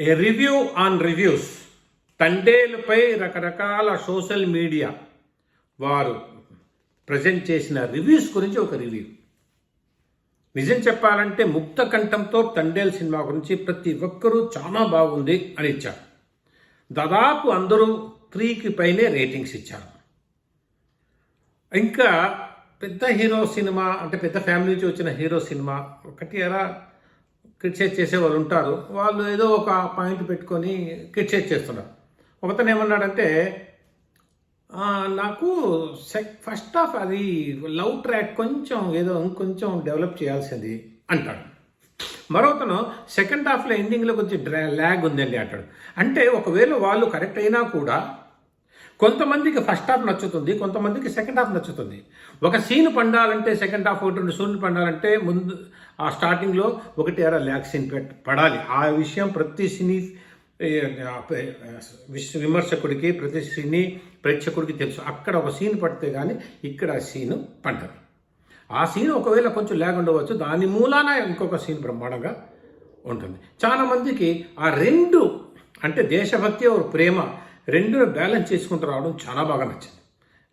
A review on reviews తండేలపై రకరకాల social media వారు ప్రజెంట్ చేసిన రివ్యూస్ గురించి ఒక రివ్యూ నిజం చెప్పాలంటే ముక్త కంఠంతో తండేల్ సినిమా గురించి ప్రతి ఒక్కరూ చాలా బాగుంది అని ఇచ్చారు. దాదాపు అందరూ త్రీకి పైనే రేటింగ్స్ ఇచ్చారు. ఇంకా పెద్ద హీరో సినిమా అంటే పెద్ద ఫ్యామిలీ నుంచి వచ్చిన హీరో సినిమా ఒకటి ఎలా క్రిటిసైజ్ చేసే వాళ్ళు ఉంటారు. వాళ్ళు ఏదో ఒక పాయింట్ పెట్టుకొని క్రిటిసైజ్ చేస్తున్నారు. ఒకతను ఏమన్నాడంటే నాకు సెక్ ఫస్ట్ ఆఫ్ అది లవ్ ట్రాక్ కొంచెం ఏదో ఇంకొంచెం డెవలప్ చేయాల్సింది అంటాడు. మరొకతను సెకండ్ హాఫ్లో ఎండింగ్లో కొంచెం డ్రా ల్యాగ్ ఉందండి అంటాడు. అంటే ఒకవేళ వాళ్ళు కరెక్ట్ అయినా కూడా కొంతమందికి ఫస్ట్ హాఫ్ నచ్చుతుంది కొంతమందికి సెకండ్ హాఫ్ నచ్చుతుంది. ఒక సీన్ పండాలంటే సెకండ్ హాఫ్ ఒకటి రెండు సీన్లు పండాలంటే ముందు ఆ స్టార్టింగ్లో ఒకటి అర ల్యాక్ సీన్ పెట్ పడాలి. ఆ విషయం ప్రతి సినీ విమర్శకుడికి ప్రతి సినీ ప్రేక్షకుడికి తెలుసు. అక్కడ ఒక సీన్ పడితే కానీ ఇక్కడ ఆ సీను పండదు. ఆ సీన్ ఒకవేళ కొంచెం ల్యాగ్ ఉండవచ్చు దాని మూలాన ఇంకొక సీన్ బ్రహ్మాండంగా ఉంటుంది. చాలామందికి ఆ రెండు అంటే దేశభక్తి ప్రేమ రెండును బ్యాలెన్స్ చేసుకుంటూ రావడం చాలా బాగా నచ్చింది.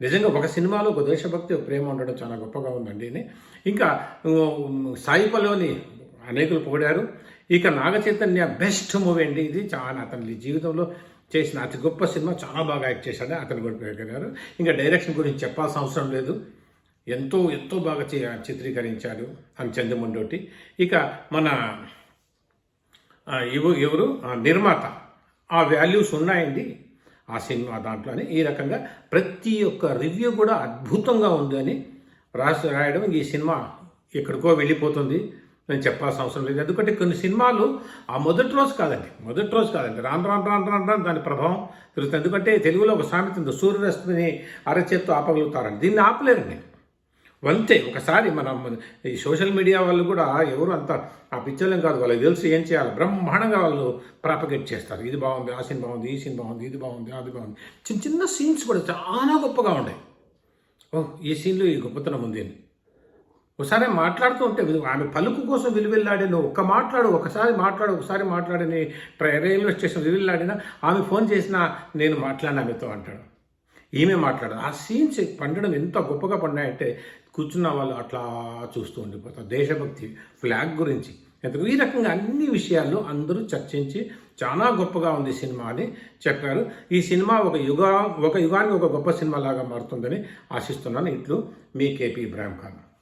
నిజంగా ఒక సినిమాలో ఒక దేశభక్తి ఒక ప్రేమ ఉండడం చాలా గొప్పగా ఉందండి ఇంకా సాయిపలోని అనేకులు పొగిడారు. ఇక నాగచైతన్య బెస్ట్ మూవీ అండి ఇది. చాలా అతని జీవితంలో చేసిన అతి గొప్ప సినిమా. చాలా బాగా యాక్ట్ చేశాడు అతను కూడా ఇంకా డైరెక్షన్ గురించి చెప్పాల్సిన అవసరం లేదు. ఎంతో ఎంతో బాగా చే చిత్రీకరించాడు అని చంద్రమండోటి ఇక మన ఎవరు? నిర్మాత. ఆ వాల్యూస్ ఉన్నాయండి. ఆ సినిమా దాంట్లోనే ఈ రకంగా ప్రతి ఒక్క రివ్యూ కూడా అద్భుతంగా ఉందని రాసి రాయడం ఈ సినిమా ఎక్కడికో వెళ్ళిపోతుంది. నేను చెప్పాల్సిన అవసరం లేదు. ఎందుకంటే కొన్ని సినిమాలు ఆ మొదటి రోజు కాదండి. మొదటి రోజు కాదండి. రాను రాను రాను రాను రాను దాని ప్రభావం తెలుస్తుంది. ఎందుకంటే తెలుగులో ఒక సామెత ఉంది. సూర్యరశ్మిని అరచేత్తో ఆపగలుగుతారని. దీన్ని ఆపలేరండి. వంతే. ఒకసారి మనం ఈ సోషల్ మీడియా వాళ్ళు కూడా ఎవరు అంత ఆ పిక్చర్లేం కాదు వాళ్ళకి తెలుసు ఏం చేయాలి బ్రహ్మాండంగా వాళ్ళు ప్రాపగేట్ చేస్తారు. ఇది బాగుంది ఆ సీన్ బాగుంది ఈ సీన్ బాగుంది ఇది బాగుంది అది బాగుంది. చిన్న చిన్న సీన్స్ కూడా చాలా గొప్పగా ఉన్నాయి ఓ ఈ సీన్లో ఈ గొప్పతనం ఉంది అని. ఒకసారి మాట్లాడుతూ ఉంటే ఆమె పలుకు కోసం విలువెల్లాడే ఒక్క మాట్లాడు ఒకసారి మాట్లాడు ఒకసారి మాట్లాడని రైల్వే స్టేషన్ విలువెళ్ళాడినా ఆమె ఫోన్ చేసినా నేను మాట్లాడిన ఆమెతో అంటాడు. ఈమె మాట్లాడదు. ఆ సీన్స్ పండడం ఎంత గొప్పగా పండాయంటే కూర్చున్న వాళ్ళు అట్లా చూస్తూ ఉండిపోతారు. దేశభక్తి ఫ్లాగ్ గురించి. ఈ రకంగా అన్ని విషయాల్లో అందరూ చర్చించి చాలా గొప్పగా ఉంది సినిమా అని చెప్పారు. ఈ సినిమా ఒక యుగ ఒక యుగానికి ఒక గొప్ప సినిమా లాగా మారుతుందని ఆశిస్తున్నాను. ఇట్లు మీ కేపీ ఇబ్రాహిం ఖాన్.